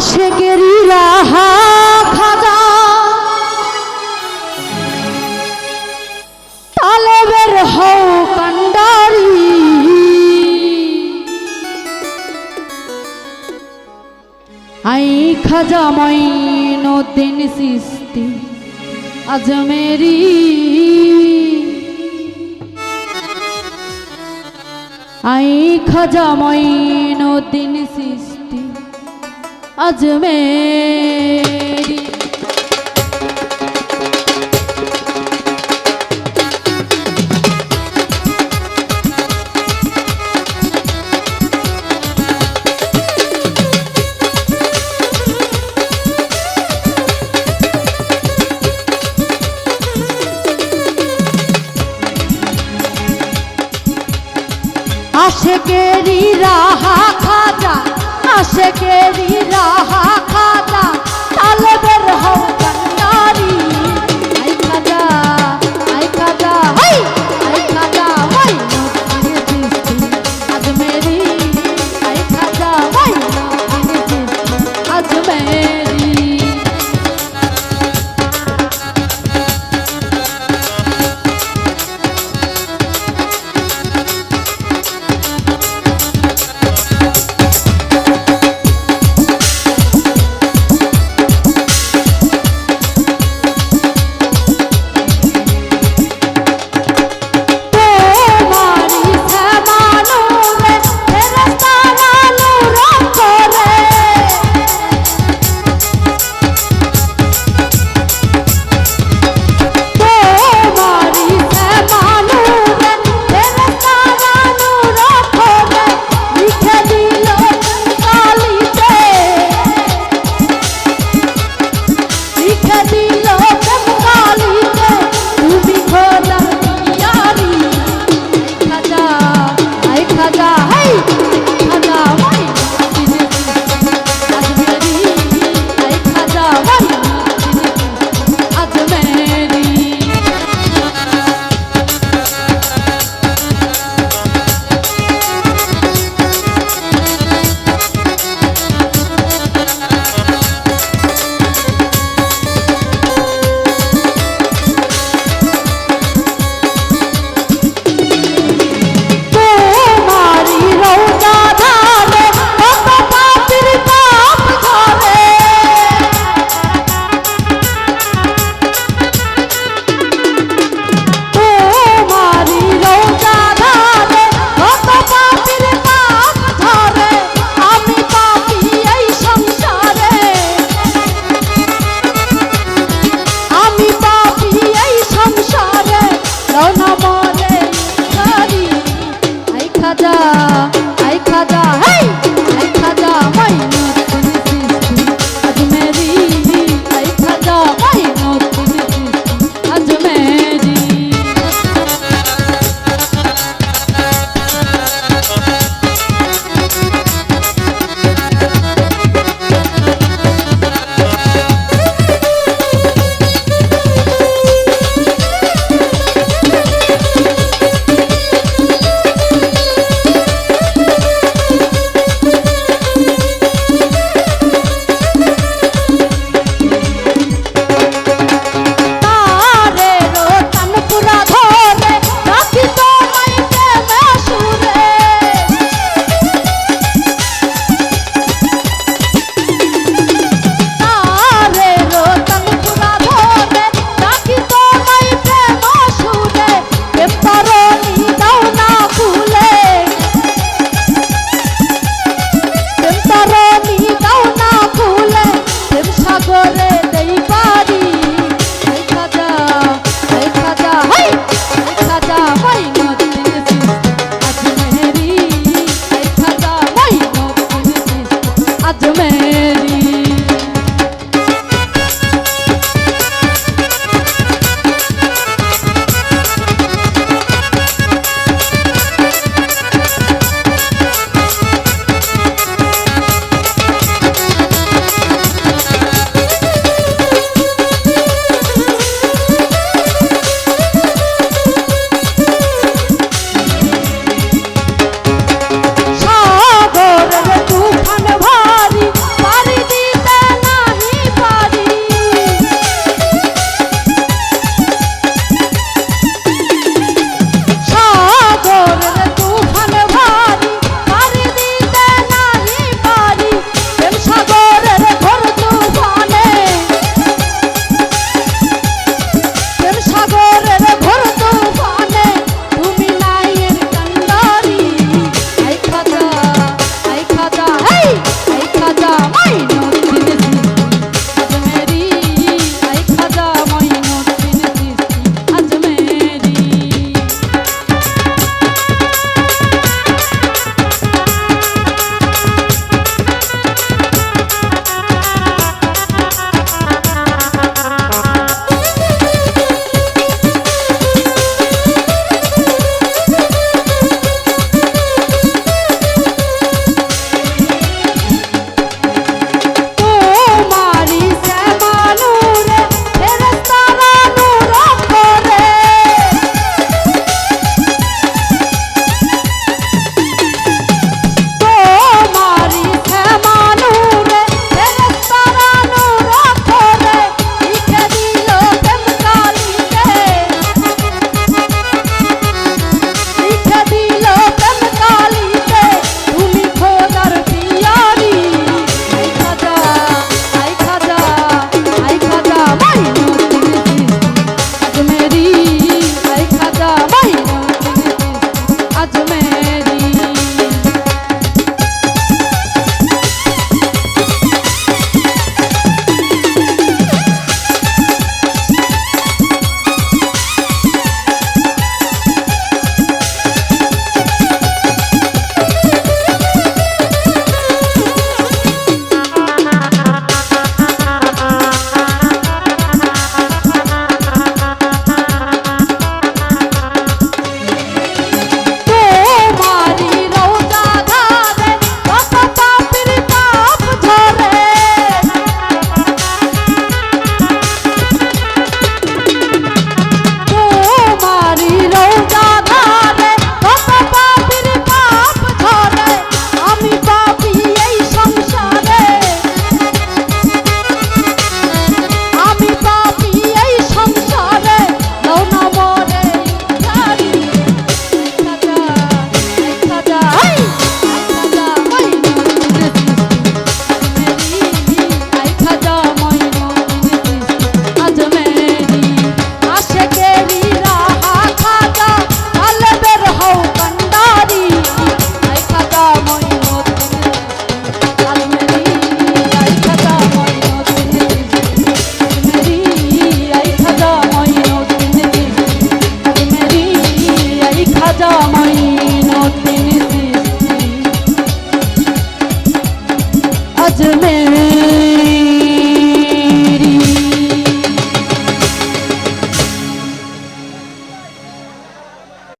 আশেকেরি রাহা খাজা। তালেবের হও কান্ডারি। আই খাজা মঈনুদ্দিন সিস্তি আজমেরি আই খাজা মঈনুদ্দিন সিস্তি अजमेरी আশেকেরি থেকে রাহা Toma.